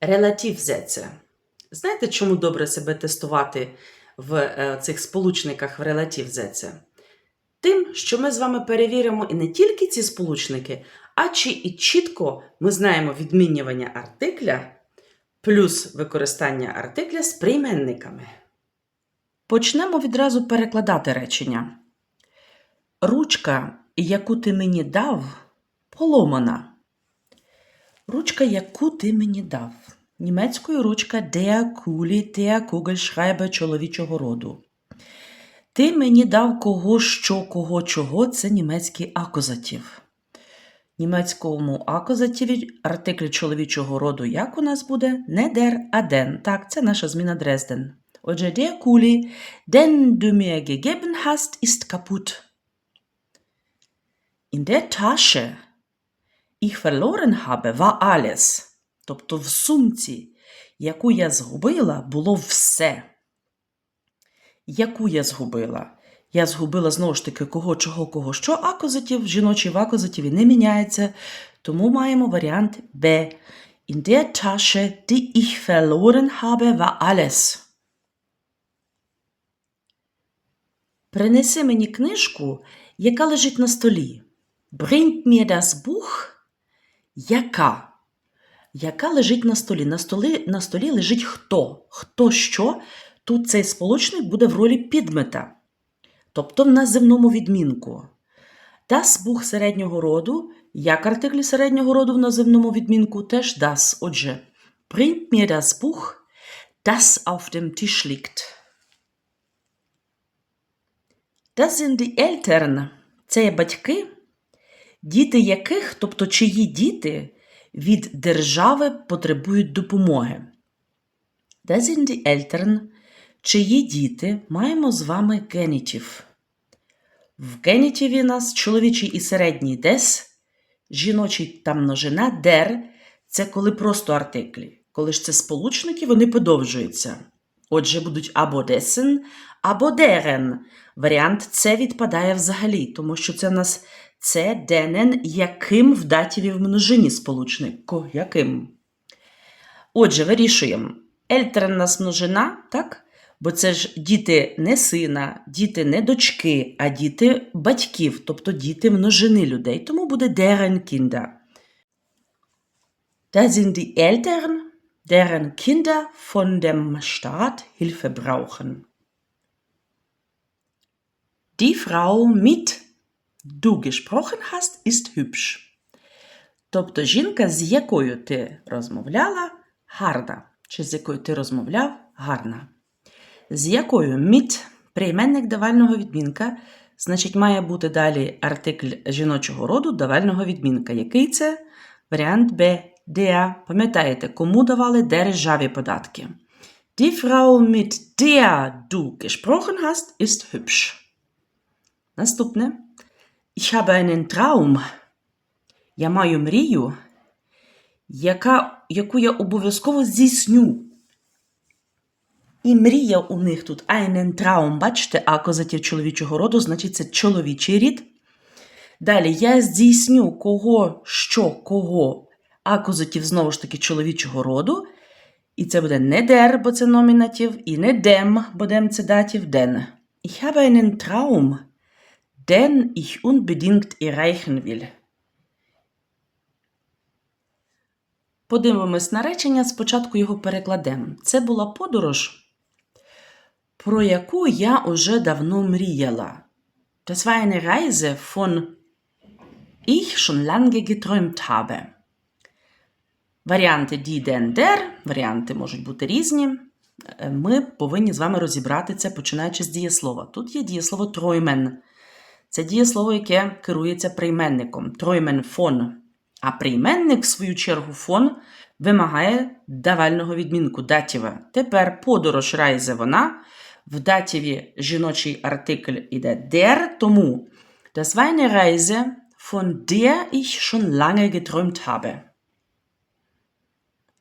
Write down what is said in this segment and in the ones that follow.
Релатив Sätze. Знаєте, чому добре себе тестувати в е, цих сполучниках в релатив Sätze? Тим, що ми з вами перевіримо і не тільки ці сполучники, а чи і чітко ми знаємо відмінювання артикля плюс використання артикля з прийменниками. Почнемо відразу перекладати речення. Ручка, яку ти мені дав, поломана. Ручка, яку ти мені дав. Німецькою ручка der Kuli, der Kugelschreiber чоловічого роду. Ти мені дав кого, що, кого, чого це німецький акузатив. Німецькому акузативі артикль чоловічого роду як у нас буде? Не der, а den. Так, це наша зміна Дрезден. Отже, der Kuli, den du mir gegeben hast, ist kaputt. In der Tasche, ich verloren habe, war alles. Тобто в сумці, яку я згубила, було все. Яку я згубила? Я згубила знову ж таки кого, чого, кого, що акузатів, жіночий в акузативі не міняється, тому маємо варіант Б. In der Tasche, die ich verloren habe, war alles. Принеси мені книжку, яка лежить на столі. Bringt mir das Buch, яка? Яка лежить на столі? На столі, на столі лежить хто? Хто що? Тут цей сполучник буде в ролі підмета, тобто в називному відмінку. Das Buch середнього роду, як артиклі середнього роду в називному відмінку, теж das. Отже, bringt mir das Buch, das auf dem Tisch liegt. Das sind die Eltern. Це є батьки, діти яких, тобто чиї діти, від держави потребують допомоги. Das sind чиї діти маємо з вами генітів. В генітіві нас чоловічий і середній des, жіночий та множина der – це коли просто артиклі. Коли ж це сполучники, вони подовжуються. Отже, будуть або dessen, або deren. Варіант це відпадає взагалі, тому що це в нас це денен, яким в датіві в множині сполучник. Яким? Отже, вирішуємо. Ельтерн множина, так? Бо це ж діти не сина, діти не дочки, а діти батьків, тобто діти множини людей. Тому буде deren Kinder. Da sind die Eltern, deren Kinder von dem Staat Hilfe brauchen. Die Frau mit du gesprochen hast, ist hübsch. Тобто жінка, з якою ти розмовляла, гарна. Чи з якою ти розмовляв, гарна. З якою міт прийменник давального відмінка, значить, має бути далі артикль жіночого роду давального відмінка. Який це? Варіант Б. Der. Пам'ятаєте, кому давали державі податки? Die Frau, mit der du gesprochen hast, ist hübsch. Наступне. Ich habe einen Traum. Я маю мрію, яка, яку я обов'язково здійсню. І мрія у них тут einen Traum. Бачите, акузатів чоловічого роду, значить це чоловічий рід. Далі я здійсню кого, що, кого, акузатів знову ж таки чоловічого роду. І це буде не der, бо це номінатив, і не dem, бо dem це датів, den. Ich habe einen Traum, den ich unbedingt erreichen will. Подивимось на речення, спочатку його перекладемо. Це була подорож, про яку я уже давно мріяла. Das war eine Reise, von ich schon lange geträumt habe. Варіанти die, den, der, варіанти можуть бути різні. Е, Ми повинні з вами розібрати це, починаючи з дієслова. Тут є дієслово träumen. Це дієслово, яке керується прийменником. Träumen von. А прийменник, в свою чергу, фон вимагає давального відмінку датіва. Тепер подорож райзе вона. В датіві жіночий артикль іде der, тому das war Reise, von der ich schon lange geträumt habe.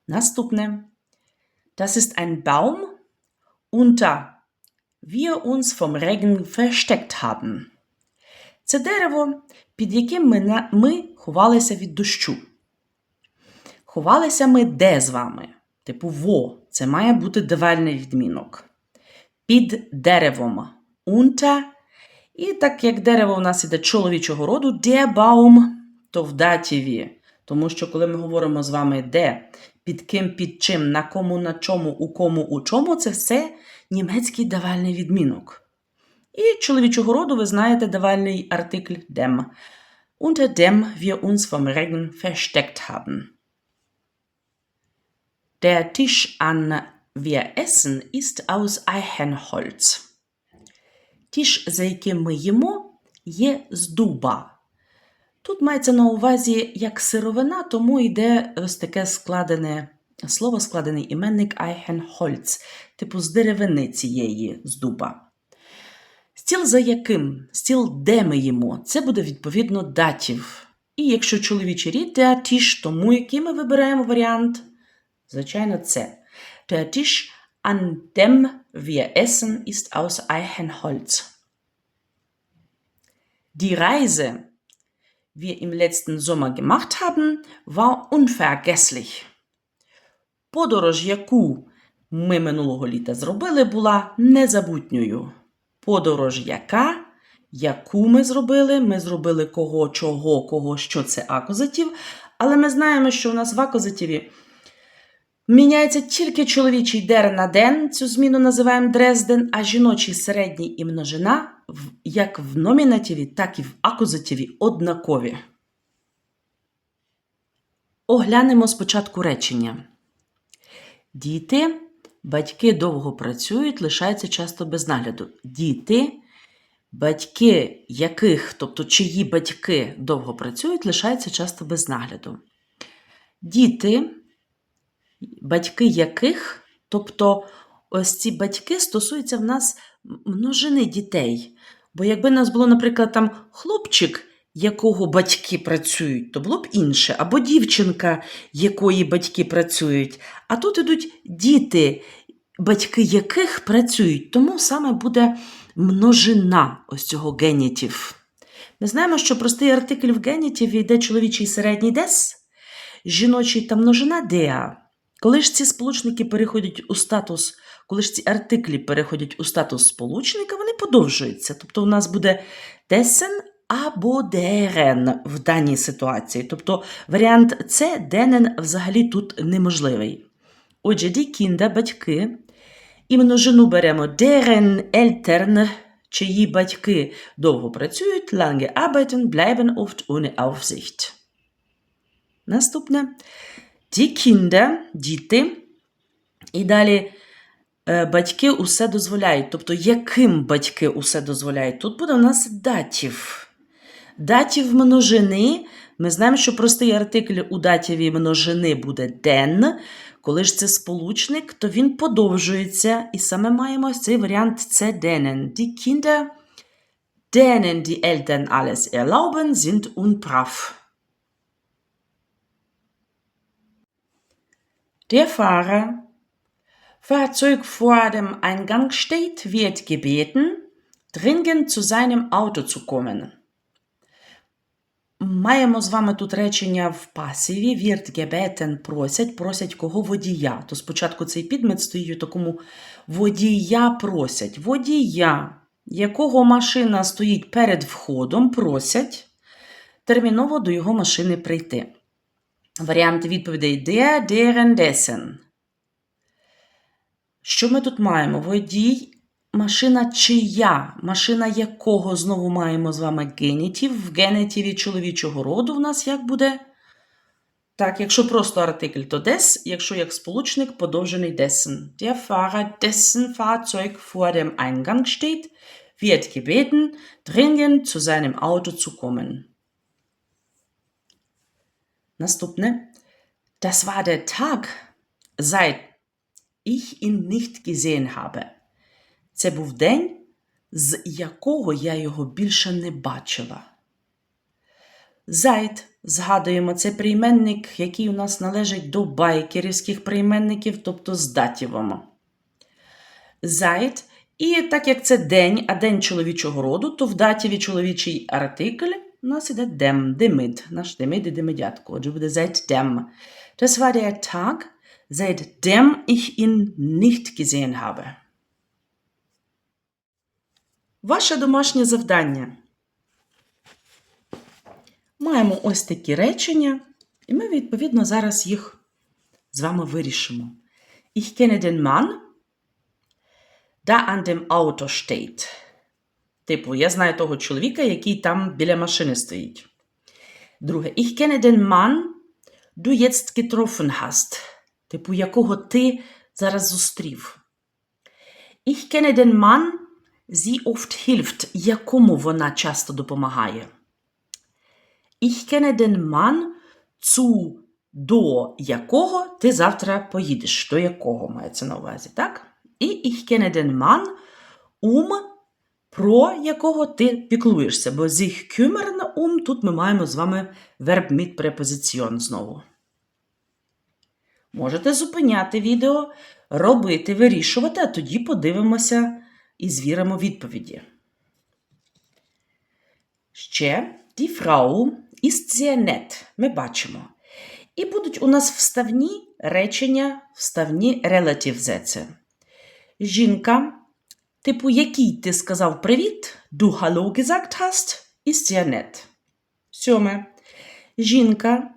Наступне. Das ist ein Baum, unter wir uns vom Regen versteckt haben. Це дерево, під яким ми, ми ховалися від дощу. Ховалися ми де з вами? типу во. Це має бути давальний відмінок. Під деревом. Unter. І так як дерево у нас іде чоловічого роду, Baum, то в датіві. Тому що коли ми говоримо з вами де, під ким, під чим, на кому, на чому, у кому, у чому, це все німецький давальний відмінок. І чоловічого роду ви знаєте давальний артикль dem. Unter dem wir uns vom Regen versteckt haben. Der Tisch, an wir essen, ist aus Eichenholz. Тіш, за яким ми їмо, є з дуба. Тут мається на увазі як сировина, тому йде ось таке складене слово, складений іменник Eichenholz, типу з деревини цієї з дуба. Стіл за яким, стіл, де ми їмо, це буде відповідно датів. І якщо чоловічий рід, Tisch, тому який ми вибираємо варіант? Звичайно, це. Tisch, an dem wir essen, ist aus Eichenholz. Die Reise, wir im letzten Sommer gemacht haben, war unvergesslich. Подорож, яку ми минулого літа зробили, була незабутньою. Подорож, яка, яку ми зробили, ми зробили кого, чого, кого, що це акузатив, але ми знаємо, що у нас в акузативі міняється тільки чоловічий дер на ден, цю зміну називаємо Дрезден, а жіночий середній і множина як в номінативі, так і в акузативі однакові. Оглянемо спочатку речення. Діти, батьки довго працюють, лишаються часто без нагляду. Діти, батьки яких, тобто чиї батьки довго працюють, лишаються часто без нагляду. Діти, батьки яких, тобто ось ці батьки стосуються в нас множини дітей. Бо якби в нас було, наприклад, там хлопчик, якого батьки працюють, то було б інше, або дівчинка, якої батьки працюють. А тут ідуть діти, батьки яких працюють, тому саме буде множина ось цього генітів. Ми знаємо, що простий артикль в генітіві йде чоловічий середній дес, жіночий та множина деа. Коли ж ці сполучники переходять у статус, коли ж ці артиклі переходять у статус сполучника, вони подовжуються. Тобто у нас буде десен або дерен в даній ситуації. Тобто варіант С денен взагалі тут неможливий. Отже, die Kinder, батьки, і множину беремо deren Eltern, чиї батьки довго працюють, lange arbeiten, bleiben oft ohne Aufsicht. Наступне. Die Kinder, діти. І далі е, батьки усе дозволяють. Тобто, яким батьки усе дозволяють? Тут буде у нас датів. Датів множини. Ми знаємо, що простий артикль у датіві множини буде den. Коли ж це сполучник, то він подовжується. І саме маємо цей варіант це denen. Die Kinder, denen die Eltern alles erlauben, sind unbrav. Der Fahrer, Fahrzeug vor dem Eingang steht, wird gebeten, dringend zu seinem Auto zu kommen. Маємо з вами тут речення в пасиві. Вірт гебетен просять, просять кого водія. То спочатку цей підмет стоїть у такому водія просять. Водія, якого машина стоїть перед входом, просять терміново до його машини прийти. Варіанти відповідей der, deren, dessen. Що ми тут маємо? Водій, машина чия, машина якого знову маємо з вами генітів. В генетиві чоловічого роду в нас як буде? Так, якщо просто артикль, то des, якщо як сполучник, подовжений dessen. Der Fahrer, dessen Fahrzeug vor dem Eingang steht, wird gebeten, dringend zu seinem Auto zu kommen. Наступне. Das war der Tag, seit ich ihn nicht gesehen habe. Це був день, з якого я його більше не бачила. Зайд, згадуємо, це прийменник, який у нас належить до байкерівських прийменників, тобто з датівом. Зайд, і так як це день, а день чоловічого роду, то в датіві чоловічий артикль у нас іде dem, демид, наш демид і демидятко. Отже, буде seit dem. Das war der Tag, seitdem ich ihn nicht gesehen habe. Ваше домашнє завдання. Маємо ось такі речення, і ми, відповідно, зараз їх з вами вирішимо. Ich kenne den Mann, der an dem Auto steht. Типу, я знаю того чоловіка, який там біля машини стоїть. Друге, ich kenne den Mann, du jetzt getroffen hast. Типу, якого ти зараз зустрів. Ich kenne den Mann, sie oft hilft, якому вона часто допомагає. Ich kenne den Mann, zu до якого ти завтра поїдеш. До якого мається на увазі, так? І ich kenne den Mann, um, про якого ти піклуєшся. Бо sich kümmern um, тут ми маємо з вами верб mit препозиціон знову. Можете зупиняти відео, робити, вирішувати, а тоді подивимося і звіримо відповіді. Ще die Frau ist sehr. Ми бачимо. І будуть у нас вставні речення, вставні релативзеці. Жінка, типу, який ти сказав привіт, du Hallo gesagt hast, ist sehr nett. Сьоме. Жінка,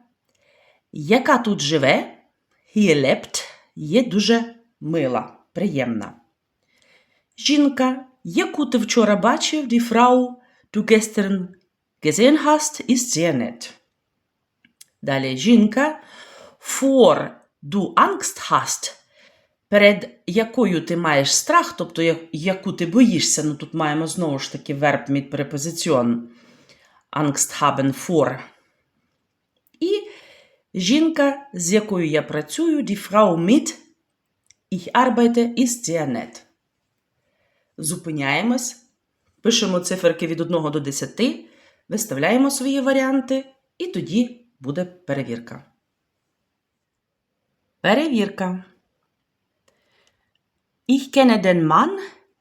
яка тут живе, hier lebt, є дуже мила, приємна. Жінка, яку ти вчора бачив, die Frau, du gestern gesehen hast, ist sehr nett. Далі жінка, vor du Angst hast, перед якою ти маєш страх, тобто яку ти боїшся, ну тут маємо знову ж таки верб mit препозиціон. Angst haben vor. І жінка, з якою я працюю, die Frau mit ich arbeite, ist sehr nett. Зупиняємось, пишемо циферки від 1 до 10, виставляємо свої варіанти, і тоді буде перевірка. Перевірка. Ich kenne den Mann,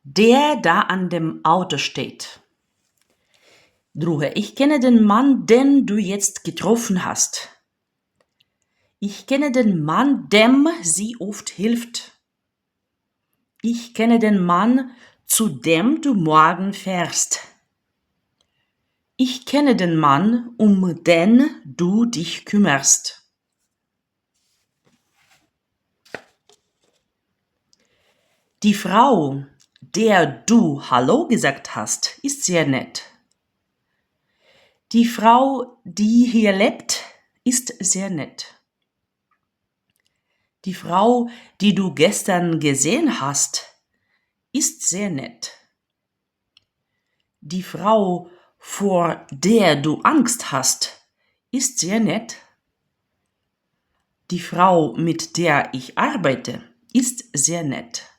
der da an dem Auto steht. Друге. Ich kenne den Mann, den du jetzt getroffen hast. Ich kenne den Mann, dem sie oft hilft. Ich kenne den Mann, zu dem du morgen fährst. Ich kenne den Mann, um den du dich kümmerst. Die Frau, der du Hallo gesagt hast, ist sehr nett. Die Frau, die hier lebt, ist sehr nett. Die Frau, die du gestern gesehen hast, ist sehr nett. Die Frau, vor der du Angst hast, ist sehr nett. Die Frau, mit der ich arbeite, ist sehr nett.